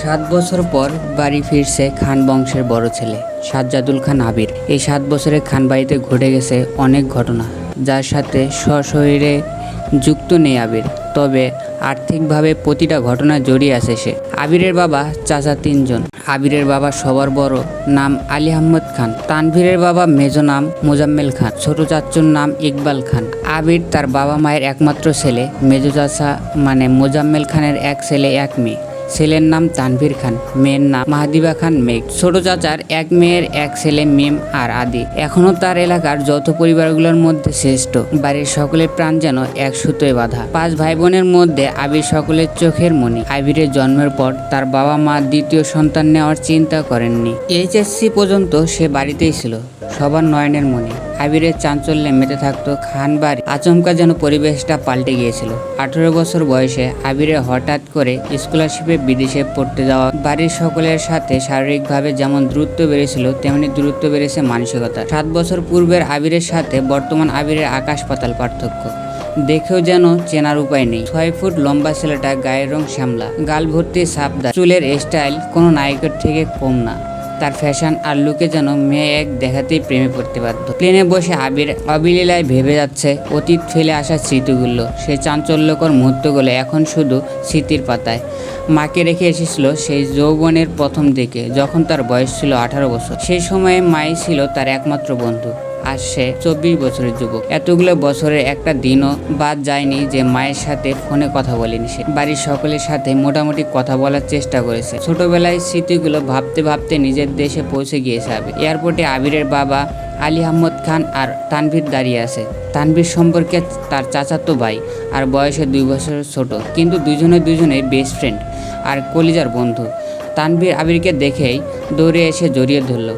সাত বছর পর বাড়ি ফিরছে খান বংশের বড় ছেলে, সাজ্জাদুল খান আবির। এই সাত বছরের খান বাড়িতে ঘটে গেছে অনেক ঘটনা, যার সাথে সশরীরে যুক্ত নেই আবির। তবে আর্থিকভাবে প্রতিটা ঘটনা জড়িয়ে আছে সে। আবিরের বাবা চাচা তিনজন। আবিরের বাবা সবার বড় নাম আলী আহমদ খান। তানভীরের বাবা মেজ নাম মোজাম্মেল খান। ছোট চাচুর নাম ইকবাল খান। আবির তার বাবা মায়ের একমাত্র ছেলে, মেজ চাচা মানে মোজাম্মেল খানের এক ছেলে, এক মেয়ে। ছেলের নাম তানভীর খান, মেয়ের নাম মাহাদিবা খান মেঘ। ছোট চাচার এক মেয়ের এক ছেলে মেম আর আদি। এখনও তার এলাকার যৌথ পরিবারগুলোর মধ্যে শ্রেষ্ঠ। বাড়ির সকলের প্রাণ যেন এক সুতোয় বাঁধা। পাঁচ ভাই বোনের মধ্যে আবির সকলের চোখের মনি আবিরের জন্মের পর তার বাবা মা দ্বিতীয় সন্তান নেওয়ার চিন্তা করেননি। এইচএসসি পর্যন্ত সে বাড়িতেই ছিল, সবার নয়নের মনে আবিরের চাঞ্চল্যে মেতে থাকতো খান বাড়ি। আচমকা যেন পরিবেশটা পাল্টে গিয়েছিল। আঠেরো বছর বয়সে আবিরে হঠাৎ করে স্কলারশিপে বিদেশে পড়তে যাওয়া। বাড়ির সকলের সাথে শারীরিকভাবে যেমন দূরত্ব বেড়েছিল, তেমনি দূরত্ব বেড়েছে মানসিকতা। সাত বছর পূর্বের আবিরের সাথে বর্তমান আবিরের আকাশ পাতাল পার্থক্য। দেখেও যেন চেনার উপায় নেই। ছয় ফুট লম্বা ছেলেটা গায়ের রং শ্যামলা, গাল ভর্তি সাপদা চুলের স্টাইল কোনো নায়কের থেকে কম না। তার ফ্যাশন আর লুকে যেন মেয়ে এক দেখাতেই প্রেমে পড়তে বাধ্য। প্লেনে বসে আবির অবিলীলায় ভেবে যাচ্ছে, অতীত ফেলে আসা স্মৃতিগুলো। সে চাঞ্চল্যকর মুহূর্তগুলো এখন শুধু স্মৃতির পাতায়। মাকে রেখে এসেছিল সেই যৌবনের প্রথম দিকে, যখন তার বয়স ছিল আঠারো বছর। সেই সময়ে মাই ছিল তার একমাত্র বন্ধু। আর সে চব্বিশ বছরের যুবক। এতগুলো বছরের একটা দিনও বাদ যায়নি যে মায়ের সাথে ফোনে কথা বলেনি সে। বাড়ির সকলের সাথে মোটামুটি কথা বলার চেষ্টা করেছে। ছোটবেলায় স্মৃতিগুলো ভাবতে ভাবতে নিজের দেশে পৌঁছে গিয়েছে আবির এয়ারপোর্টে আবিরের বাবা আলী আহমদ খান আর তানভীর দাঁড়িয়ে আছে। তানভীর সম্পর্কে তার চাচাতো ভাই আর বয়সে দুই বছর ছোট। কিন্তু দুজনে দুজনে বেস্ট ফ্রেন্ড আর কলিজার বন্ধু। তানভীর আবিরকে দেখেই দৌড়ে এসে জড়িয়ে ধরলো।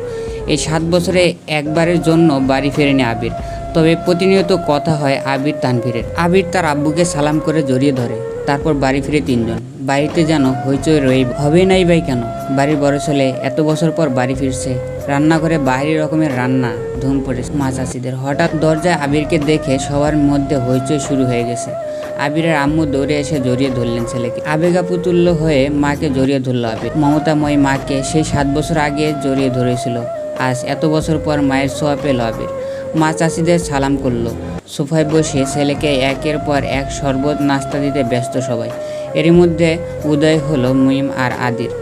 এই সাত বছরে একবারের জন্য বাড়ি ফেরেনি আবির। তবে প্রতিনিয়ত কথা হয় আবির তানভীরের আবির তার আব্বুকে সালাম করে জড়িয়ে ধরে। তারপর বাড়ি ফিরে তিনজন। বাড়িতে যেন হইচই রয়ে হবে নাই ভাই কেন? বাড়ির বড় ছেলে এত বছর পর বাড়ি ফিরছে। রান্নাঘরে বাইরে রকমের রান্না, ধুম পড়েছে। মা চাষিদের হঠাৎ দরজায় আবিরকে দেখে সবার মধ্যে হইচই শুরু হয়ে গেছে। আবিরের আম্মু দৌড়ে এসে জড়িয়ে ধরলেন ছেলেকে। আবেগা আবেগাপুতুল্য হয়ে মাকে জড়িয়ে ধরল আবির। মমতাময়ী মাকে সেই সাত বছর আগে জড়িয়ে ধরেছিল। আজ এত বছর পর মায়ের ছোঁয়া পেল আবির মা চাষিদের সালাম করল। সোফায় বসে ছেলেকে একের পর এক শরবত নাস্তা দিতে ব্যস্ত সবাই। এরই মধ্যে উদয় হলো মিম আর আদির।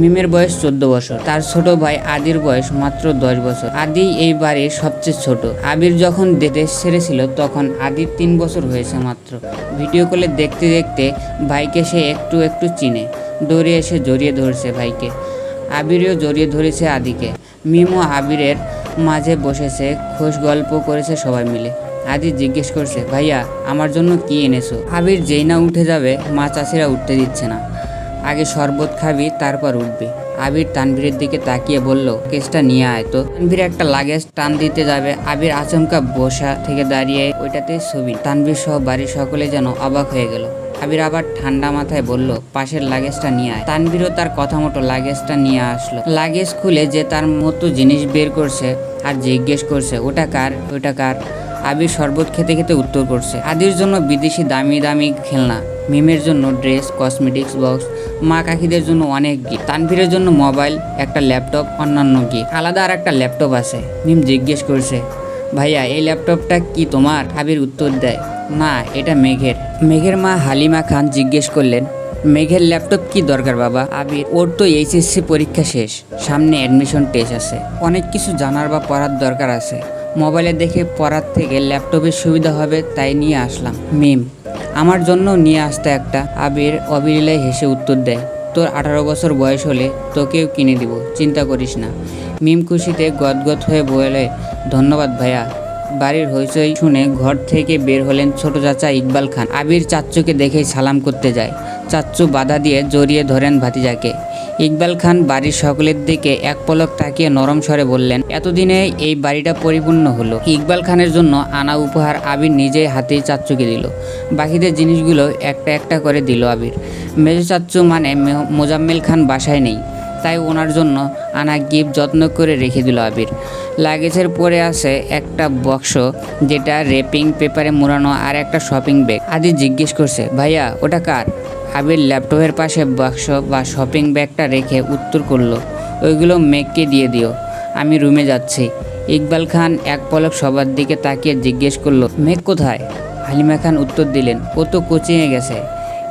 মিমের বয়স চোদ্দ বছর। তার ছোট ভাই আদির বয়স মাত্র দশ বছর। আদি এই বাড়ির সবচেয়ে ছোট। আবির যখন দেশ ছেড়েছিল তখন আদির তিন বছর হয়েছে মাত্র। ভিডিও কলে দেখতে দেখতে ভাইকে সে একটু একটু চিনে। দৌড়ে এসে জড়িয়ে ধরছে ভাইকে। আবিরও জড়িয়ে ধরেছে আদিকে। মিমো আবিরের মাঝে বসেছে, খোশ গল্প করেছে সবাই মিলে। আদি জিজ্ঞেস করছে, ভাইয়া, আমার জন্য কি এনেছো? আবির যেই না উঠে যাবে, মা চাষিরা উঠতে দিচ্ছে না। আগে শরবত খাবি, তারপর উঠবি। আবির তানভীরের দিকে তাকিয়ে বলল, কেসটা নিয়ে আয় তো। তানভীর একটা লাগেজ টান দিতে যাবে। আবির আচমকা বসা থেকে দাঁড়িয়ে ওইটাতে ছবি। তানভীর সহ বাড়ির সকলে যেন অবাক হয়ে গেল। আবির আবার ঠান্ডা মাথায় বলল, পাশের লাগেজটা নিয়ে আয়। তানভীরও তার কথা মতো লাগেজটা নিয়ে আসলো। লাগেজ খুলে যে তার মতো জিনিস বের করছে আর জিজ্ঞেস করছে, ওটা কার? ওটা কার? আবির শরবত খেতে খেতে উত্তর করছে, আদির জন্য বিদেশি দামি দামি খেলনা, মিমের জন্য ড্রেস, কসমেটিক্স বক্স, মা কাকিদের জন্য অনেক গিফট, তানভীরের জন্য মোবাইল, একটা ল্যাপটপ, অন্যান্য গিফট, আলাদা আর একটা ল্যাপটপ আছে। মিম জিজ্ঞেস করছে ভাইয়া, এই ল্যাপটপটা কি তোমার? আবির উত্তর দেয় না এটা মেঘের। মেঘের মা হালিমা খান জিজ্ঞেস করলেন, মেঘের ল্যাপটপ কি দরকার বাবা? আবির, ওর তো এইচএসসি পরীক্ষা শেষ, সামনে অ্যাডমিশন টেস্ট আছে। অনেক কিছু জানার বা পড়ার দরকার আছে। মোবাইলে দেখে পড়ার থেকে ল্যাপটপের সুবিধা হবে, তাই নিয়ে আসলাম। মিম, আমার জন্য নিয়ে আসতে একটা। আবির অবিলীলায় হেসে উত্তর দেয়, তোর আঠারো বছর বয়স হলে তোকেও কিনে দিব, চিন্তা করিস না। মিম খুশিতে গদগদ হয়ে বলে ধন্যবাদ ভাইয়া। বাড়ির হইচই শুনে ঘর থেকে বের হলেন ছোট চাচা ইকবাল খান। আবির চাচ্চুকে দেখেই সালাম করতে যায়। চাচ্চু বাধা দিয়ে জড়িয়ে ধরেন ভাতিজাকে। ইকবাল খান বাড়ির সকলের দিকে এক পলক তাকিয়ে নরম স্বরে বললেন, এতদিনে এই বাড়িটা পরিপূর্ণ হলো। ইকবাল খানের জন্য আনা উপহার আবির নিজেই হাতেই চাচ্চুকে দিল। বাকিদের জিনিসগুলো একটা একটা করে দিল আবির। মেজো চাচ্চু মানে মোজাম্মেল খান বাসায় নেই। তাই ওনার জন্য আনা গিফট যত্ন করে রেখে দিল আবির। লাগেজের পরে আছে একটা বক্স যেটা রেপিং পেপারে মোড়ানো আর একটা শপিং ব্যাগ। আদি জিজ্ঞেস করছে, ভাইয়া, ওটা কার? আবির ল্যাপটপের পাশে বাক্স বা শপিং ব্যাগটা রেখে উত্তর করল, ওইগুলো মেঘকে দিয়ে দিও, আমি রুমে যাচ্ছি। ইকবাল খান এক পলক সবার দিকে তাকিয়ে জিজ্ঞেস করল, মেঘ কোথায়? হালিমা খান উত্তর দিলেন, ও তো কোচিংয়ে গেছে,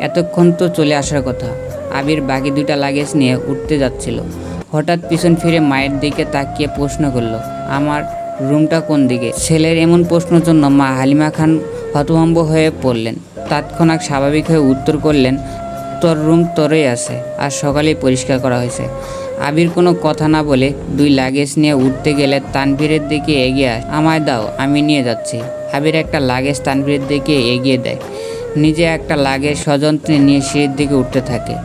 এতক্ষণ তো চলে আসার কথা। আবির বাকি দুটা লাগেজ নিয়ে উঠতে যাচ্ছিল। হঠাৎ পিছন ফিরে মায়ের দিকে তাকিয়ে প্রশ্ন করল, আমার রুমটা কোন দিকে? ছেলের এমন প্রশ্নের জন্য মা হালিমা খান হতভম্ব হয়ে পড়লেন। তৎক্ষণাৎ স্বাভাবিক হয়ে উত্তর করলেন, তোর রুম তোরই আছে, আর সকালেই পরিষ্কার করা হয়েছে। আবির কোনো কথা না বলে দুই লাগেজ নিয়ে উঠতে গেলে তানভীরের দিকে এগিয়ে আস, আমায় দাও, আমি নিয়ে যাচ্ছি। আবির একটা লাগেজ তানভীরের দিকে এগিয়ে দেয়। নিজে একটা লাগেজ সযন্ত্রে নিয়ে সিঁড়ির দিকে উঠতে থাকে।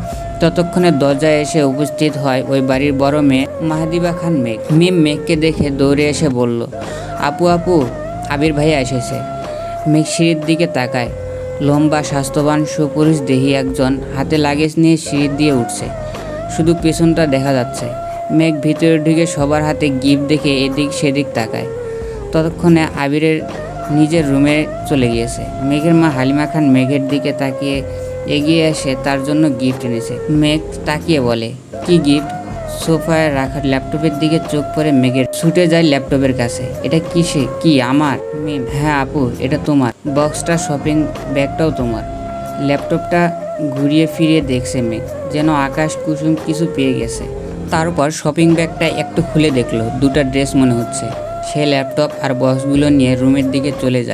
ততক্ষণে দরজায় এসে উপস্থিত হয় ওই বাড়ির বড় মেয়ে মাহাদিবা খান মেঘ। মিম মেঘকে দেখে দৌড়ে এসে বলল, আপু আপু, আবির ভাইয়া এসেছে। মেঘ সিঁড়ির দিকে তাকায়। লম্বা, স্বাস্থ্যবান, সুপুরুষ, দেহি একজন। হাতে লাগেজ নিয়ে সিঁড়ি দিয়ে উঠছে। শুধু পেছনটা দেখা যাচ্ছে। মেঘ ভিতরে ঢুকে সবার হাতে গিফট দেখে এদিক সেদিক তাকায়। ততক্ষণে আবিরের নিজের রুমে চলে গিয়েছে। মেঘের মা হালিমা খান মেঘের দিকে তাকিয়ে এগিয়ে এসে তার জন্য গিফট এনেছে। মেঘ তাকিয়ে বলে, কি গিফট সোফায় রাখা ল্যাপটপের দিকে চোখ পরে মেঘের ছুটে যায় ল্যাপটপের কাছে। এটা কিসে? কি, আমার? মেম হ্যাঁ আপু, এটা তোমার। বক্সটা শপিং ব্যাগটাও তোমার। ল্যাপটপটা ঘুরিয়ে ফিরিয়ে দেখছে মেঘ, যেন আকাশ কুসুম কিছু পেয়ে গেছে। তারপর শপিং ব্যাগটা একটু খুলে দেখল, দুটো ড্রেস মনে হচ্ছে। সে ল্যাপটপ আর বক্সগুলো নিয়ে রুমের দিকে চলে যায়।